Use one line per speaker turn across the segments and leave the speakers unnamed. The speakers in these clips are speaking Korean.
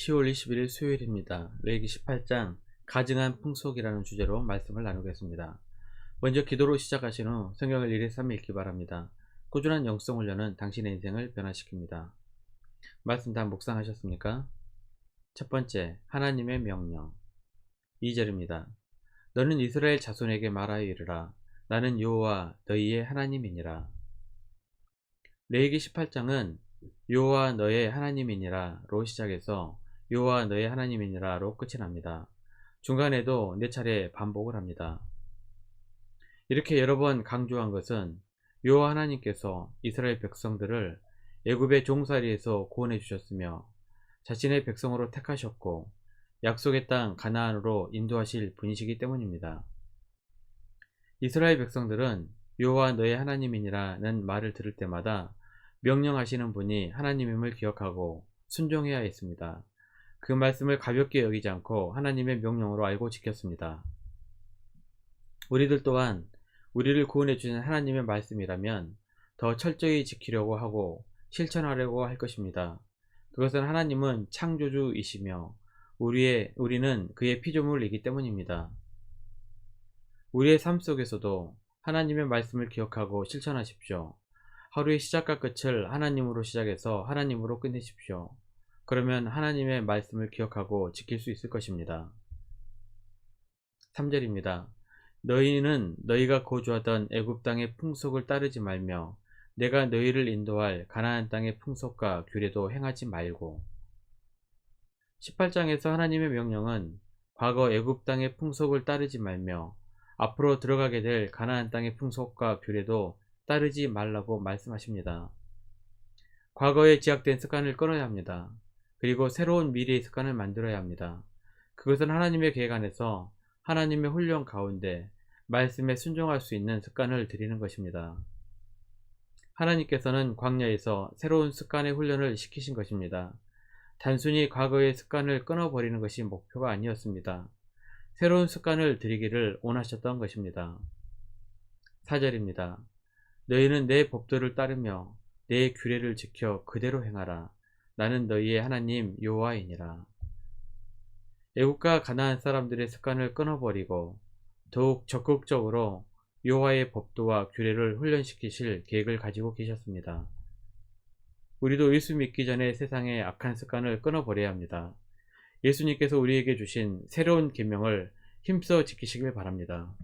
10월 21일 수요일입니다. 레기 18장 가증한 풍속이라는 주제로 말씀을 나누겠습니다. 먼저 기도로 시작하신 후 성경을 1일 3일 읽기 바랍니다. 꾸준한 영성 훈련은 당신의 인생을 변화시킵니다. 말씀 다 묵상하셨습니까? 첫 번째, 하나님의 명령 2절입니다. 너는 이스라엘 자손에게 말하여 이르라. 나는 여호와 너희의 하나님이니라. 레기 18장은 여호와 너의 하나님이니라로 시작해서 여호와 너의 하나님이니라로 끝이 납니다. 중간에도 네 차례 반복을 합니다. 이렇게 여러 번 강조한 것은 여호와 하나님께서 이스라엘 백성들을 애굽의 종살이에서 구원해 주셨으며 자신의 백성으로 택하셨고 약속의 땅 가나안으로 인도하실 분이시기 때문입니다. 이스라엘 백성들은 여호와 너의 하나님이니라는 말을 들을 때마다 명령하시는 분이 하나님임을 기억하고 순종해야 했습니다. 그 말씀을 가볍게 여기지 않고 하나님의 명령으로 알고 지켰습니다. 우리들 또한 우리를 구원해 주신 하나님의 말씀이라면 더 철저히 지키려고 하고 실천하려고 할 것입니다. 그것은 하나님은 창조주이시며 우리의, 우리는 그의 피조물이기 때문입니다. 우리의 삶 속에서도 하나님의 말씀을 기억하고 실천하십시오. 하루의 시작과 끝을 하나님으로 시작해서 하나님으로 끝내십시오. 그러면 하나님의 말씀을 기억하고 지킬 수 있을 것입니다. 3절입니다. 너희는 너희가 거주하던 애굽 땅의 풍속을 따르지 말며 내가 너희를 인도할 가나안 땅의 풍속과 규례도 행하지 말고 18장에서 하나님의 명령은 과거 애굽 땅의 풍속을 따르지 말며 앞으로 들어가게 될 가나안 땅의 풍속과 규례도 따르지 말라고 말씀하십니다. 과거에 지약된 습관을 끊어야 합니다. 그리고 새로운 미래의 습관을 만들어야 합니다. 그것은 하나님의 계획 안에서 하나님의 훈련 가운데 말씀에 순종할 수 있는 습관을 드리는 것입니다. 하나님께서는 광야에서 새로운 습관의 훈련을 시키신 것입니다. 단순히 과거의 습관을 끊어버리는 것이 목표가 아니었습니다. 새로운 습관을 드리기를 원하셨던 것입니다. 4절입니다. 너희는 내 법도를 따르며 내 규례를 지켜 그대로 행하라. 나는 너희의 하나님 여호와이니라. 애국과 가나안 사람들의 습관을 끊어버리고 더욱 적극적으로 여호와의 법도와 규례를 훈련시키실 계획을 가지고 계셨습니다. 우리도 예수 믿기 전에 세상의 악한 습관을 끊어버려야 합니다. 예수님께서 우리에게 주신 새로운 계명을 힘써 지키시길 바랍니다.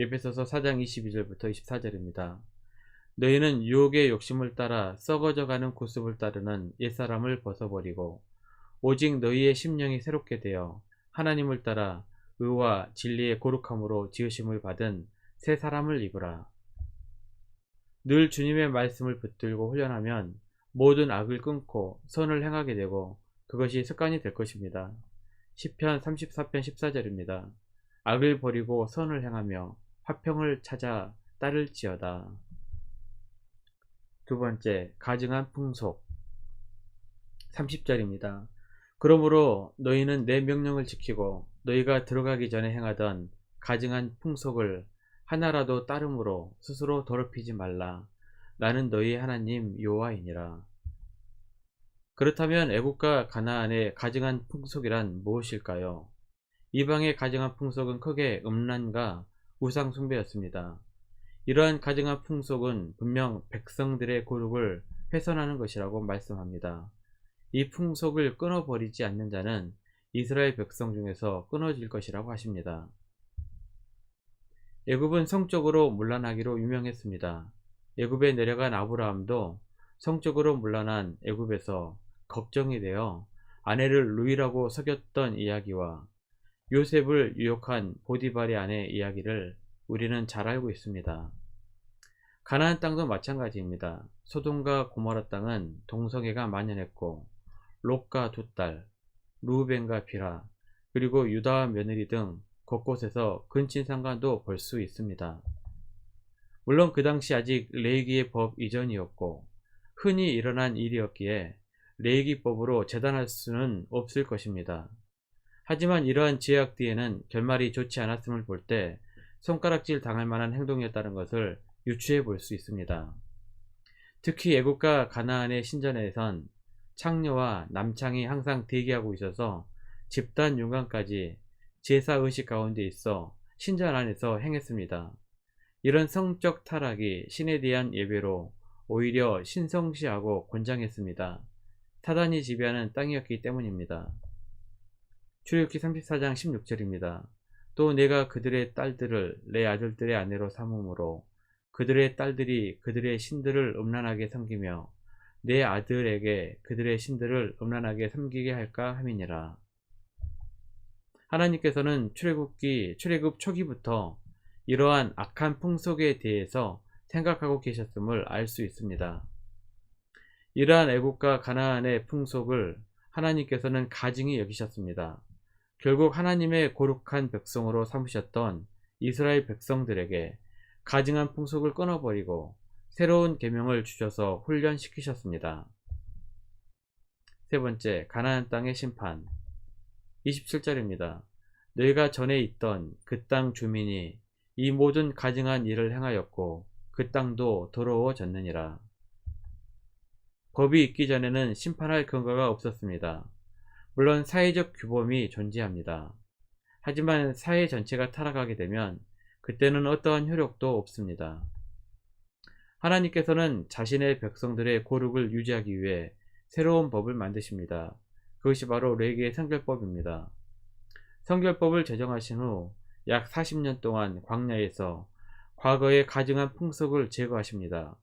에베소서 4장 22절부터 24절입니다. 너희는 유혹의 욕심을 따라 썩어져가는 구습을 따르는 옛사람을 벗어버리고 오직 너희의 심령이 새롭게 되어 하나님을 따라 의와 진리의 거룩함으로 지으심을 받은 새 사람을 입으라. 늘 주님의 말씀을 붙들고 훈련하면 모든 악을 끊고 선을 행하게 되고 그것이 습관이 될 것입니다. 10편 34편 14절입니다. 악을 버리고 선을 행하며 화평을 찾아 따를지어다. 두 번째, 가증한 풍속 30절입니다. 그러므로 너희는 내 명령을 지키고 너희가 들어가기 전에 행하던 가증한 풍속을 하나라도 따름으로 스스로 더럽히지 말라. 나는 너희 하나님 여호와이니라. 그렇다면 애국과 가나안의 가증한 풍속이란 무엇일까요? 이방의 가증한 풍속은 크게 음란과 우상 숭배였습니다. 이러한 가증한 풍속은 분명 백성들의 고룩을 훼손하는 것이라고 말씀합니다. 이 풍속을 끊어버리지 않는 자는 이스라엘 백성 중에서 끊어질 것이라고 하십니다. 애굽은 성적으로 문란하기로 유명했습니다. 애굽에 내려간 아브라함도 성적으로 문란한 애굽에서 걱정이 되어 아내를 루이라고 속였던 이야기와 요셉을 유혹한 보디발의 아내 이야기를 우리는 잘 알고 있습니다. 가나안 땅도 마찬가지입니다. 소돔과 고모라 땅은 동성애가 만연했고 롯과 두 딸, 루벤과 비라, 그리고 유다와 며느리 등 곳곳에서 근친상간도 볼 수 있습니다. 물론 그 당시 아직 레이기의 법 이전이었고 흔히 일어난 일이었기에 레이기법으로 재단할 수는 없을 것입니다. 하지만 이러한 제약 뒤에는 결말이 좋지 않았음을 볼 때 손가락질 당할 만한 행동이었다는 것을 유추해 볼 수 있습니다. 특히 애국과 가나안의 신전에선 창녀와 남창이 항상 대기하고 있어서 집단 윤곽까지 제사 의식 가운데 있어 신전 안에서 행했습니다. 이런 성적 타락이 신에 대한 예배로 오히려 신성시하고 권장했습니다. 사단이 지배하는 땅이었기 때문입니다. 출애굽기 34장 16절입니다. 또 내가 그들의 딸들을 내 아들들의 아내로 삼음으로 그들의 딸들이 그들의 신들을 음란하게 섬기며 내 아들에게 그들의 신들을 음란하게 섬기게 할까 함이니라. 하나님께서는 출애굽기 출애굽 초기부터 이러한 악한 풍속에 대해서 생각하고 계셨음을 알 수 있습니다. 이러한 애국과 가나안의 풍속을 하나님께서는 가증히 여기셨습니다. 결국 하나님의 고룩한 백성으로 삼으셨던 이스라엘 백성들에게 가증한 풍속을 끊어버리고 새로운 계명을 주셔서 훈련시키셨습니다. 세 번째, 가나안 땅의 심판. 27절입니다. 너희가 전에 있던 그 땅 주민이 이 모든 가증한 일을 행하였고 그 땅도 더러워졌느니라. 법이 있기 전에는 심판할 근거가 없었습니다. 물론 사회적 규범이 존재합니다. 하지만 사회 전체가 타락하게 되면 그때는 어떠한 효력도 없습니다. 하나님께서는 자신의 백성들의 고룩을 유지하기 위해 새로운 법을 만드십니다. 그것이 바로 레기의 성결법입니다. 성결법을 제정하신 후 약 40년 동안 광야에서 과거의 가증한 풍속을 제거하십니다.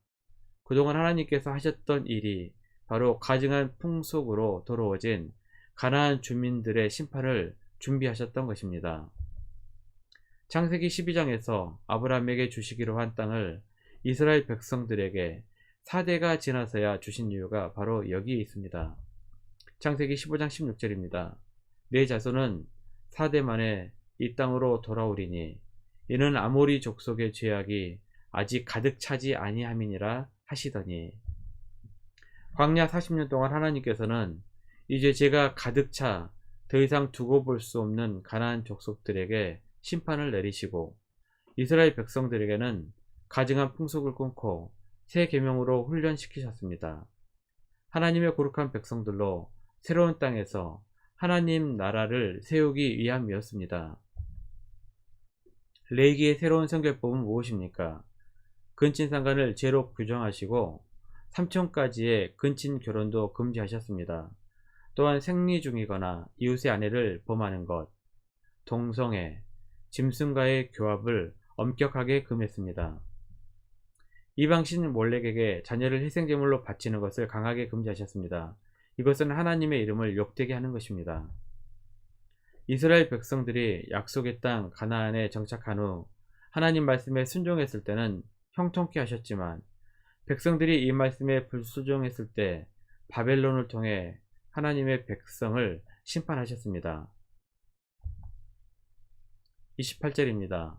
그동안 하나님께서 하셨던 일이 바로 가증한 풍속으로 더러워진 가나안 주민들의 심판을 준비하셨던 것입니다. 창세기 12장에서 아브라함에게 주시기로 한 땅을 이스라엘 백성들에게 4대가 지나서야 주신 이유가 바로 여기에 있습니다. 창세기 15장 16절입니다. 내 자손은 4대 만에 이 땅으로 돌아오리니 이는 아모리 족속의 죄악이 아직 가득 차지 아니함이니라 하시더니 광야 40년 동안 하나님께서는 이제 제가 가득 차 더 이상 두고 볼 수 없는 가나안 족속들에게 심판을 내리시고 이스라엘 백성들에게는 가증한 풍속을 끊고 새 계명으로 훈련시키셨습니다. 하나님의 거룩한 백성들로 새로운 땅에서 하나님 나라를 세우기 위함이었습니다. 레이기의 새로운 성결법은 무엇입니까? 근친 상간을 죄로 규정하시고 3촌까지의 근친 결혼도 금지하셨습니다. 또한 생리 중이거나 이웃의 아내를 범하는 것, 동성애, 짐승과의 교합을 엄격하게 금했습니다. 이방신 몰렉에게 자녀를 희생제물로 바치는 것을 강하게 금지하셨습니다. 이것은 하나님의 이름을 욕되게 하는 것입니다. 이스라엘 백성들이 약속의 땅 가나안에 정착한 후 하나님 말씀에 순종했을 때는 형통케 하셨지만 백성들이 이 말씀에 불순종했을 때 바벨론을 통해 하나님의 백성을 심판하셨습니다. 28절입니다.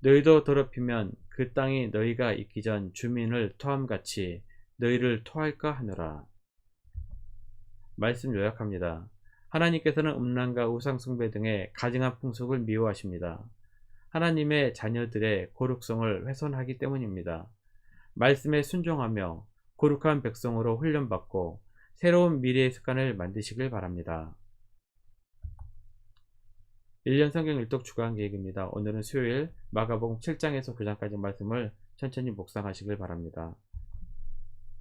너희도 더럽히면 그 땅이 너희가 있기 전 주민을 토함같이 너희를 토할까 하노라. 말씀 요약합니다. 하나님께서는 음란과 우상숭배 등의 가증한 풍속을 미워하십니다. 하나님의 자녀들의 고룩성을 훼손하기 때문입니다. 말씀에 순종하며 거룩한 백성으로 훈련받고 새로운 미래의 습관을 만드시길 바랍니다. 1년 성경 일독 주간 계획입니다. 오늘은 수요일 마가복음 7장에서 9장까지 말씀을 천천히 묵상하시길 바랍니다.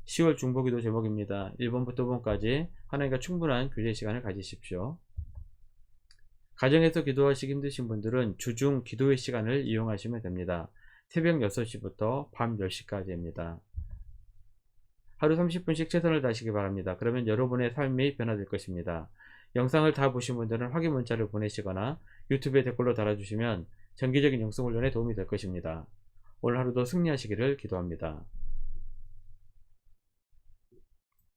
10월 중보기도 제목입니다. 1번부터 5번까지 하나님과 충분한 교제 시간을 가지십시오. 가정에서 기도하시기 힘드신 분들은 주중 기도의 시간을 이용하시면 됩니다. 새벽 6시부터 밤 10시까지입니다. 하루 30분씩 최선을 다하시기 바랍니다. 그러면 여러분의 삶이 변화될 것입니다. 영상을 다 보신 분들은 확인 문자를 보내시거나 유튜브에 댓글로 달아주시면 정기적인 영성 훈련에 도움이 될 것입니다. 오늘 하루도 승리하시기를 기도합니다.